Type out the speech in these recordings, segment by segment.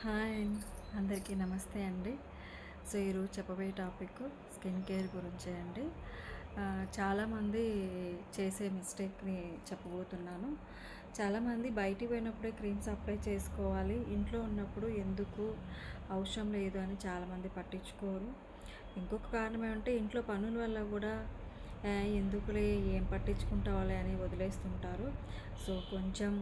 Hi అందరికీ నమస్తే అండి. సో ఈరోజు చెప్పబోయే టాపిక్ స్కిన్ కేర్ గురించే అండి. చాలామంది చేసే మిస్టేక్ని చెప్పబోతున్నాను. చాలామంది బయటికి పోయినప్పుడే క్రీమ్స్ అప్లై చేసుకోవాలి ఇంట్లో ఉన్నప్పుడు ఎందుకు అవసరం లేదు అని చాలామంది పట్టించుకోరు. ఇంకొక కారణం ఏమంటే ఇంట్లో పనుల వల్ల కూడా ఎందుకులే ఏం పట్టించుకుంటావాలే అని వదిలేస్తుంటారు. సో కొంచెం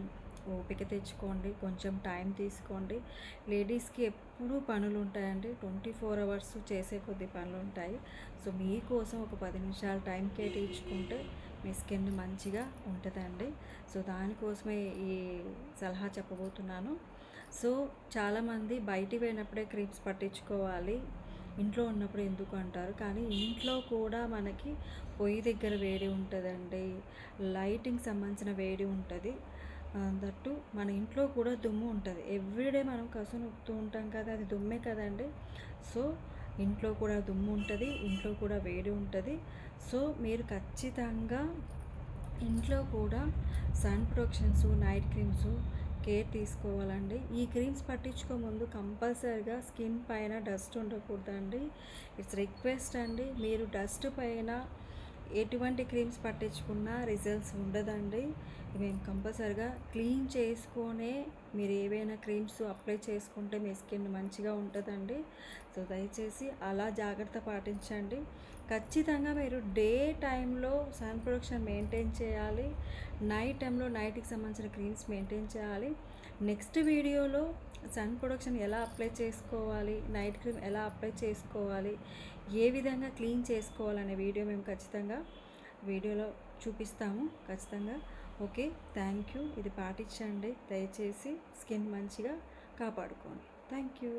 ఓపిక తెచ్చుకోండి కొంచెం టైం తీసుకోండి. లేడీస్కి ఎప్పుడూ పనులు ఉంటాయండి ట్వంటీ ఫోర్ అవర్స్ చేసే కొద్ది పనులు ఉంటాయి సో మీకోసం ఒక పది నిమిషాలు టైం కేటాయించుకుంటే మీ స్కిన్ మంచిగా ఉంటుందండి. సో దానికోసమే ఈ సలహా చెప్పబోతున్నాను. సో చాలామంది బయటికి పోయినప్పుడే క్రీమ్స్ పట్టించుకోవాలి. ఇంట్లో ఉన్నప్పుడు ఎందుకు అంటారు? కానీ ఇంట్లో కూడా మనకి పొయ్యి దగ్గర వేడి ఉంటుందండి. లైటింగ్ సంబంధించిన వేడి ఉంటుంది. దట్టు మన ఇంట్లో కూడా దుమ్ము ఉంటుంది. ఎవ్రీడే మనం కసు నొక్కుతూ ఉంటాం కదా అది దుమ్మే కదండి సో ఇంట్లో కూడా దుమ్ము ఉంటుంది ఇంట్లో కూడా వేడి ఉంటుంది. సో మీరు ఖచ్చితంగా ఇంట్లో కూడా sun protections night creams care తీసుకోవాలండి. ఈ క్రీమ్స్ పట్టించుకో ముందు కంపల్సరిగా స్కిన్ పైన డస్ట్ ఉండకూడదండి. ఇట్స్ రిక్వెస్ట్ అండి మీరు డస్ట్ పైన ఎటువంటి క్రీమ్స్ పట్టించుకున్నా రిజల్ట్స్ ఉండదండి. మేము కంపల్సరిగా క్లీన్ చేసుకొనే మీరు ఏవైనా క్రీమ్స్ అప్లై చేసుకుంటే మీ స్కిన్ మంచిగా ఉంటుందండి. సో దయచేసి అలా జాగ్రత్త పాటించండి. ఖచ్చితంగా మీరు డే టైంలో సన్ ప్రొడక్షన్ మెయింటైన్ చేయాలి. నైట్ టైంలో నైట్కి సంబంధించిన క్రీమ్స్ మెయింటైన్ చేయాలి. నెక్స్ట్ వీడియోలో సన్ ప్రొడక్షన్ ఎలా అప్లై చేసుకోవాలి నైట్ క్రీమ్ ఎలా అప్లై చేసుకోవాలి ఏ విధంగా క్లీన్ చేసుకోవాలనే వీడియో మేము ఖచ్చితంగా వీడియోలో చూపిస్తాము. ఖచ్చితంగా. ఓకే. Thank you. ఇది పాటించండి. దయచేసి స్కిన్ మంచిగా కాపాడుకోండి. Thank you.